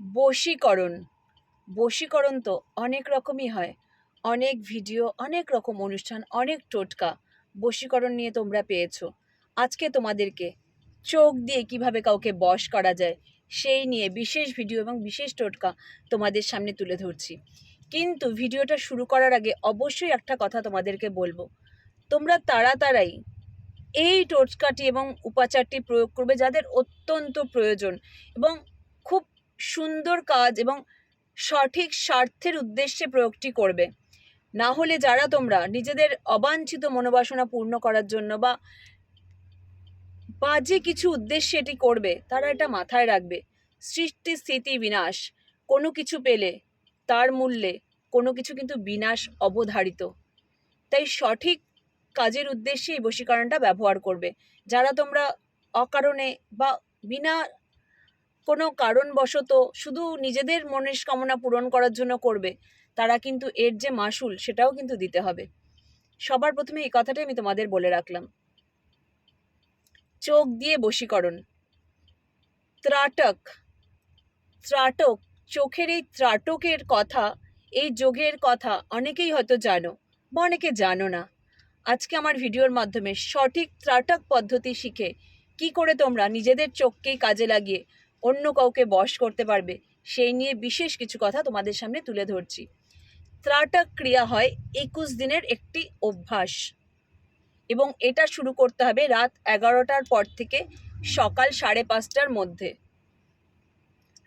বশীকরণ। বশীকরণ তো অনেক রকমই হয়। অনেক ভিডিও, অনেক রকম অনুষ্ঠান, অনেক টোটকা বশীকরণ নিয়ে তোমরা পেয়েছ। আজকে তোমাদেরকে চোখ দিয়ে কীভাবে কাউকে বশ করা যায়, সেই নিয়ে বিশেষ ভিডিও এবং বিশেষ টোটকা তোমাদের সামনে তুলে ধরছি। কিন্তু ভিডিওটা শুরু করার আগে অবশ্যই একটা কথা তোমাদেরকে বলব। তোমরা তাড়াতাড়াই এই টোটকাটি এবং উপাচারটি প্রয়োগ করবে যাদের অত্যন্ত প্রয়োজন এবং খুব সুন্দর কাজ এবং সঠিক স্বার্থের উদ্দেশ্যে প্রয়োগটি করবে। না হলে যারা তোমরা নিজেদের অবাঞ্ছিত মনোবাসনা পূর্ণ করার জন্য বা বাজে কিছু উদ্দেশ্যে এটি করবে, তারা এটা মাথায় রাখবে। সৃষ্টি, স্থিতি, বিনাশ, কোনো কিছু পেলে তার মূল্যে, কোনো কিছু কিন্তু বিনাশ, অবধারিত। তাই সঠিক কাজের উদ্দেশ্যে এই বশীকরণটা ব্যবহার করবে। যারা তোমরা অকারণে বা বিনা কোনো কারণবশত শুধু নিজেদের মনের কামনা পূরণ করার জন্য করবে, তারা কিন্তু এর যে মাসুল সেটাও কিন্তু দিতে হবে। সবার প্রথমে এই কথাটাই আমি তোমাদের বলে রাখলাম। চোখ দিয়ে বশীকরণ। ত্রাটক। ত্রাটক, চোখের এই ত্রাটকের কথা, এই যোগের কথা অনেকেই হয়তো জানো বা অনেকে জানো না। আজকে আমার ভিডিওর মাধ্যমে সঠিক ত্রাটক পদ্ধতি শিখে কি করে তোমরা নিজেদের চোখকেই কাজে লাগিয়ে অন্য কাউকে বশ করতে পারবে, সেই নিয়ে বিশেষ কিছু কথা তোমাদের সামনে তুলে ধরছি। ত্রাটক ক্রিয়া হয় একুশ দিনের একটি অভ্যাস এবং এটা শুরু করতে হবে রাত এগারোটার পর থেকে সকাল সাড়ে পাঁচটার মধ্যে।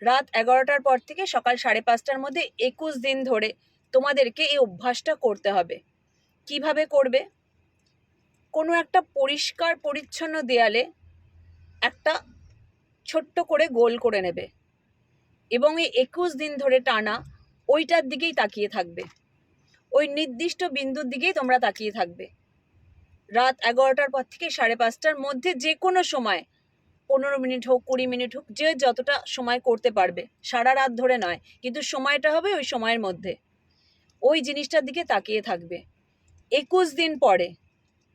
রাত এগারোটার পর থেকে সকাল সাড়ে পাঁচটার মধ্যে একুশ দিন ধরে তোমাদেরকে এই অভ্যাসটা করতে হবে। কীভাবে করবে? কোনো একটা পরিষ্কার পরিচ্ছন্ন দেয়ালে একটা ছোট্ট করে গোল করে নেবে। এবং এই একুশ দিন ধরে টানা ওইটার দিকেই তাকিয়ে থাকবে। ওই নির্দিষ্ট বিন্দুর দিকেই তোমরা তাকিয়ে থাকবে। রাত এগারোটার পর থেকে সাড়ে পাঁচটার মধ্যে যে কোনো সময়, পনেরো মিনিট হোক, কুড়ি মিনিট হোক, যে যতটা সময় করতে পারবে। সারা রাত ধরে নয়, কিন্তু সময়টা হবে ওই সময়ের মধ্যে। ওই জিনিসটার দিকে তাকিয়ে থাকবে। একুশ দিন পরে,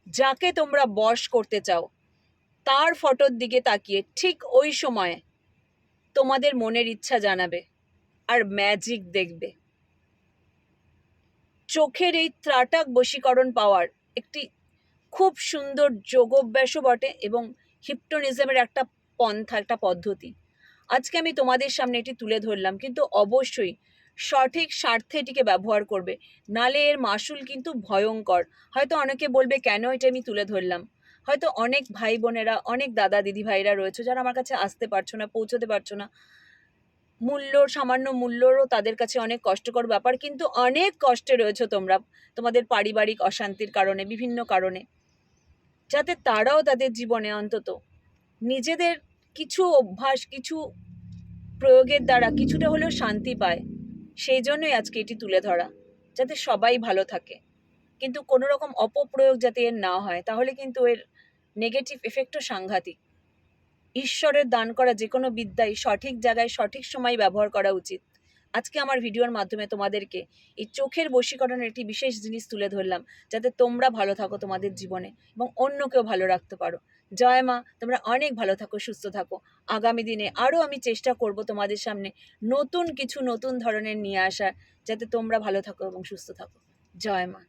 যাকে তোমরা বশ করতে চাও তার ফটোর দিকে তাকিয়ে ঠিক ওই সময়ে তোমাদের মনের ইচ্ছা জানাবে আর ম্যাজিক দেখবে। চোখের এই ত্রাটাক বশীকরণ পাওয়ার একটি খুব সুন্দর যোগাভ্যাসও বটে এবং হিপটোনিজমের একটা পন্থা, একটা পদ্ধতি। আজকে আমি তোমাদের সামনে এটি তুলে ধরলাম, কিন্তু অবশ্যই সঠিক স্বার্থে এটিকে ব্যবহার করবে। নালে এর মাসুল কিন্তু ভয়ঙ্কর। হয়তো অনেকে বলবে, কেন এটা আমি তুলে ধরলাম? হয়তো অনেক ভাই বোনেরা অনেক দাদা দিদি ভাইরা রয়েছে যারা আমার কাছে আসতে পারছ না, পৌঁছতে পারছ না। মূল্যর, সামান্য মূল্যরও তাদের কাছে অনেক কষ্টকর ব্যাপার, কিন্তু অনেক কষ্টে রয়েছে তোমরা তোমাদের পারিবারিক অশান্তির কারণে, বিভিন্ন কারণে। যাতে তারাও তাদের জীবনে অন্তত নিজেদের কিছু অভ্যাস, কিছু প্রয়োগের দ্বারা কিছুটা হলেও শান্তি পায়, সেই জন্যই আজকে এটি তুলে ধরা, যাতে সবাই ভালো থাকে। কিন্তু কোনো রকম অপপ্রয়োগ যাতে এর না হয়, তাহলে কিন্তু এর নেগেটিভ এফেক্টও সাংঘাতিক। ঈশ্বরের দান করা যে কোনো বিদ্যাই সঠিক জায়গায় সঠিক সময় ব্যবহার করা উচিত। আজকে আমার ভিডিওর মাধ্যমে তোমাদেরকে এই চোখের বশীকরণের একটি বিশেষ জিনিস তুলে ধরলাম, যাতে তোমরা ভালো থাকো তোমাদের জীবনে এবং অন্যকেও ভালো রাখতে পারো। জয় মা, তোমরা অনেক ভালো থাকো, সুস্থ থাকো। আগামী দিনে আরও আমি চেষ্টা করব তোমাদের সামনে নতুন কিছু নতুন ধরনের নিয়ে আসার, যাতে তোমরা ভালো থাকো এবং সুস্থ থাকো। জয় মা।